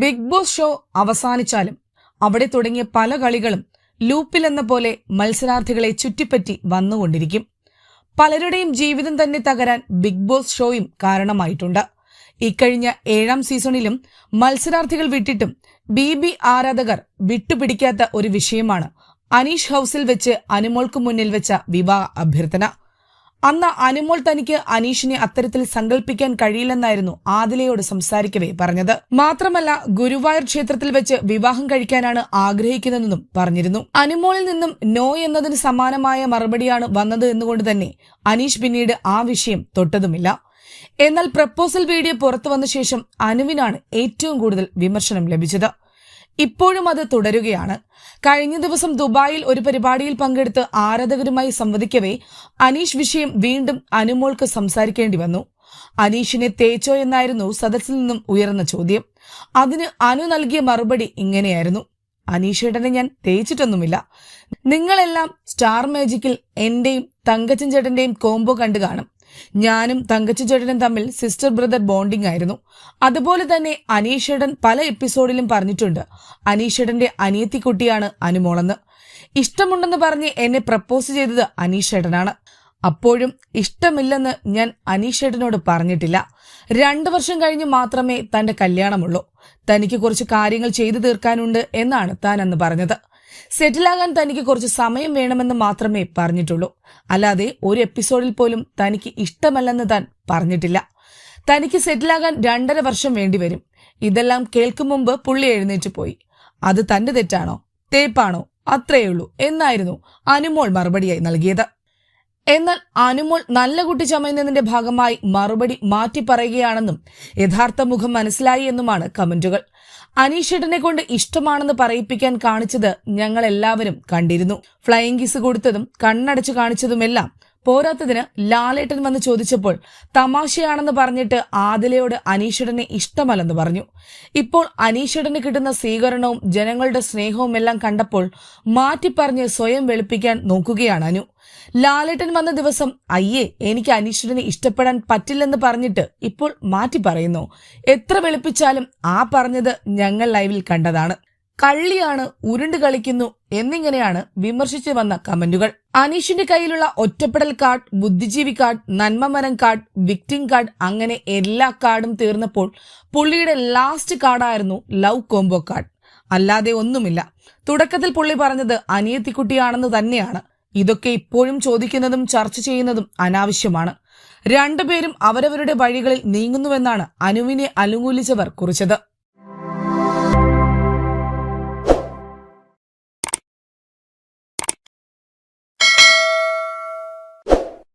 Big boss show അവസാനിച്ചാലും അവിടെ തുടങ്ങിയ പല കളികളും ലൂപ്പിൽ എന്ന പോലെ മത്സരാർത്ഥികളെ ചുറ്റിപ്പറ്റി വന്നുകൊണ്ടിരിക്കും. പലരുടെയും ജീവിതം തന്നെ തകരാൻ ബിഗ് ബോസ് ഷോയും കാരണമായിട്ടുണ്ട്. ഇക്കഴിഞ്ഞ ഏഴാം സീസണിലും മത്സരാർത്ഥികൾ വിട്ടിട്ടും ബി ബി ആരാധകർ വിട്ടുപിടിക്കാത്ത ഒരു വിഷയമാണ് അനീഷ് ഹൌസിൽ വെച്ച് അനുമോൾക്ക് മുന്നിൽ വെച്ച വിവാഹ അഭ്യർത്ഥന. അന്ന് അനുമോൾ തനിക്ക് അനീഷിനെ അത്തരത്തിൽ സങ്കല്പിക്കാൻ കഴിയില്ലെന്നായിരുന്നു ആദിലയോട് സംസാരിക്കവേ പറഞ്ഞത്. മാത്രമല്ല ഗുരുവായൂർ ക്ഷേത്രത്തിൽ വെച്ച് വിവാഹം കഴിക്കാനാണ് ആഗ്രഹിക്കുന്നതെന്നും പറഞ്ഞിരുന്നു. അനുമോളിൽ നിന്നും നോ എന്നതിന് സമാനമായ മറുപടിയാണ് വന്നത് എന്നുകൊണ്ട് തന്നെ അനീഷ് പിന്നീട് ആ വിഷയം തൊട്ടതുമില്ല. എന്നാൽ പ്രപ്പോസൽ വീഡിയോ പുറത്തു വന്ന ശേഷം അനുവിനാണ് ഏറ്റവും കൂടുതൽ വിമർശനം ലഭിച്ചത്. ഇപ്പോഴും അത് തുടരുകയാണ്. കഴിഞ്ഞ ദിവസം ദുബായിൽ ഒരു പരിപാടിയിൽ പങ്കെടുത്ത് ആരാധകരുമായി സംവദിക്കവേ അനീഷ് വിഷയം വീണ്ടും അനുമോൾക്ക് സംസാരിക്കേണ്ടി വന്നു. അനീഷിനെ തേച്ചോ എന്നായിരുന്നു സദസ്സിൽ നിന്നും ഉയർന്ന ചോദ്യം. അതിന് അനു നൽകിയ മറുപടി ഇങ്ങനെയായിരുന്നു. അനീഷേട്ടനെ ഞാൻ തേച്ചിട്ടൊന്നുമില്ല. നിങ്ങളെല്ലാം സ്റ്റാർ മാജിക്കിൽ എന്റെയും തങ്കച്ചൻ ചേട്ടന്റെയും കോംബോ കണ്ടു കാണും. ഞാനും തങ്കച്ചി ചേട്ടനും തമ്മിൽ സിസ്റ്റർ ബ്രദർ ബോണ്ടിംഗ് ആയിരുന്നു. അതുപോലെ തന്നെ അനീഷേടൻ പല എപ്പിസോഡിലും പറഞ്ഞിട്ടുണ്ട്. അനീഷേടന്റെ അനിയത്തിക്കുട്ടിയാണ് അനുമോളെന്ന്. ഇഷ്ടമുണ്ടെന്ന് പറഞ്ഞ് എന്നെ പ്രപ്പോസ് ചെയ്തത് അനീഷേടനാണ് അപ്പോഴും ഇഷ്ടമില്ലെന്ന് ഞാൻ അനീഷേട്ടനോട് പറഞ്ഞിട്ടില്ല. രണ്ടു വർഷം കഴിഞ്ഞ് മാത്രമേ തന്റെ കല്യാണമുള്ളൂ. തനിക്ക് കുറച്ച് കാര്യങ്ങൾ ചെയ്തു തീർക്കാനുണ്ട് എന്നാണ് താൻ അന്ന് പറഞ്ഞത്. സെറ്റിലാകാൻ തനിക്ക് കുറച്ച് സമയം വേണമെന്ന് മാത്രമേ പറഞ്ഞിട്ടുള്ളൂ. അല്ലാതെ ഒരു എപ്പിസോഡിൽ പോലും തനിക്ക് ഇഷ്ടമല്ലെന്ന് താൻ പറഞ്ഞിട്ടില്ല. തനിക്ക് സെറ്റിലാകാൻ രണ്ടര വർഷം വേണ്ടിവരും ഇതെല്ലാം കേൾക്കും മുമ്പ് പുള്ളി എഴുന്നേറ്റ് പോയി. അത് തന്റെ തെറ്റാണോ? തേപ്പാണോ? അത്രയേ ഉള്ളൂ എന്നായിരുന്നു അനുമോൾ മറുപടിയായി നൽകിയത്. എന്നാൽ അനുമോൾ നല്ല കുട്ടി ചമയുന്നതിന്റെ ഭാഗമായി മറുപടി മാറ്റി പറയുകയാണെന്നും യഥാർത്ഥ മുഖം മനസ്സിലായി എന്നുമാണ് കമന്റുകൾ. അനീഷേട്ടനെ കൊണ്ട് ഇഷ്ടമാണെന്ന് പറയിപ്പിക്കാൻ കാണിച്ചത് ഞങ്ങൾ എല്ലാവരും കണ്ടിരുന്നു. ഫ്ലൈയിങ് കിസ് കൊടുത്തതും കണ്ണടച്ചു കാണിച്ചതുമെല്ലാം പോരാത്തതിന് ലാലേട്ടൻ വന്ന് ചോദിച്ചപ്പോൾ തമാശയാണെന്ന് പറഞ്ഞിട്ട് ആദിലയോട് അനീഷടനെ ഇഷ്ടമല്ലെന്ന് പറഞ്ഞു. ഇപ്പോൾ അനീഷടന് കിട്ടുന്ന സ്വീകരണവും ജനങ്ങളുടെ സ്നേഹവും എല്ലാം കണ്ടപ്പോൾ മാറ്റിപ്പറഞ്ഞ് സ്വയം വെളുപ്പിക്കാൻ നോക്കുകയാണ് അനു. ലാലേട്ടൻ വന്ന ദിവസം അയ്യേ എനിക്ക് അനീശ്വരനെ ഇഷ്ടപ്പെടാൻ പറ്റില്ലെന്ന് പറഞ്ഞിട്ട് ഇപ്പോൾ മാറ്റി പറയുന്നു എത്ര വെളുപ്പിച്ചാലും ആ പറഞ്ഞത് ഞങ്ങൾ ലൈവിൽ കണ്ടതാണ്. കള്ളിയാണ് ഉരുണ്ട് കളിക്കുന്നു എന്നിങ്ങനെയാണ് വിമർശിച്ചു വന്ന കമന്റുകൾ. അനീഷിന്റെ കയ്യിലുള്ള ഒറ്റപ്പെടൽ കാർഡ് ബുദ്ധിജീവി കാർഡ് നന്മമരം കാർഡ് വിക്ടിം കാർഡ് അങ്ങനെ എല്ലാ കാർഡും തീർന്നപ്പോൾ പുള്ളിയുടെ ലാസ്റ്റ് കാർഡായിരുന്നു ലവ് കോംബോ കാർഡ്. അല്ലാതെ ഒന്നുമില്ല. തുടക്കത്തിൽ പുള്ളി പറഞ്ഞത് അനിയത്തിക്കുട്ടിയാണെന്ന് തന്നെയാണ്. ഇതൊക്കെ ഇപ്പോഴും ചോദിക്കുന്നതും ചർച്ച ചെയ്യുന്നതും അനാവശ്യമാണ്. രണ്ടുപേരും അവരവരുടെ വഴികളിൽ നീങ്ങുന്നുവെന്നാണ് അനുവിനെ അനുകൂലിച്ചവർ കുറിച്ചത്.